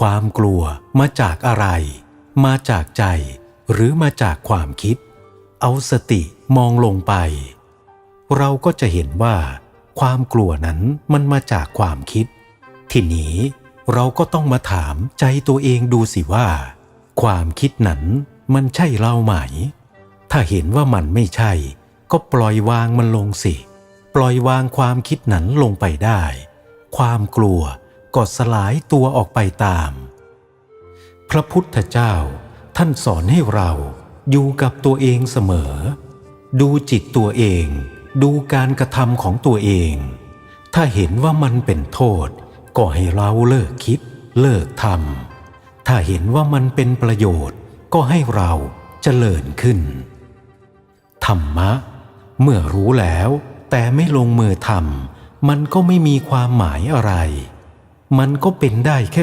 ความกลัวมาจากอะไร มาจากใจ หรือมาจากความคิด เอาสติมองลงไป เราก็จะเห็นว่า ความกลัวนั้นมันมาจากความคิด ทีนี้เราก็ต้องมาถามใจตัวเองดูสิว่า ความคิดนั้นมันใช่เราไหม ถ้าเห็นว่ามันไม่ใช่ ก็ปล่อยวางมันลงสิ ปล่อยวางความคิดนั้นลงไปได้ ความกลัว ก็สลายตัวออกไปตาม พระพุทธเจ้าท่านสอนให้เราอยู่กับตัวเองเสมอ ดูจิตตัวเอง ดูการกระทำของตัวเอง ถ้าเห็นว่ามันเป็นโทษ ก็ให้เราเลิกคิด เลิกทำถ้าเห็นว่ามันเป็นประโยชน์ ก็ให้เราเจริญขึ้น ธรรมะ เมื่อรู้แล้วแต่ไม่ลงมือทำมันก็ไม่มีความหมายอะไร มันก็เป็นได้แค่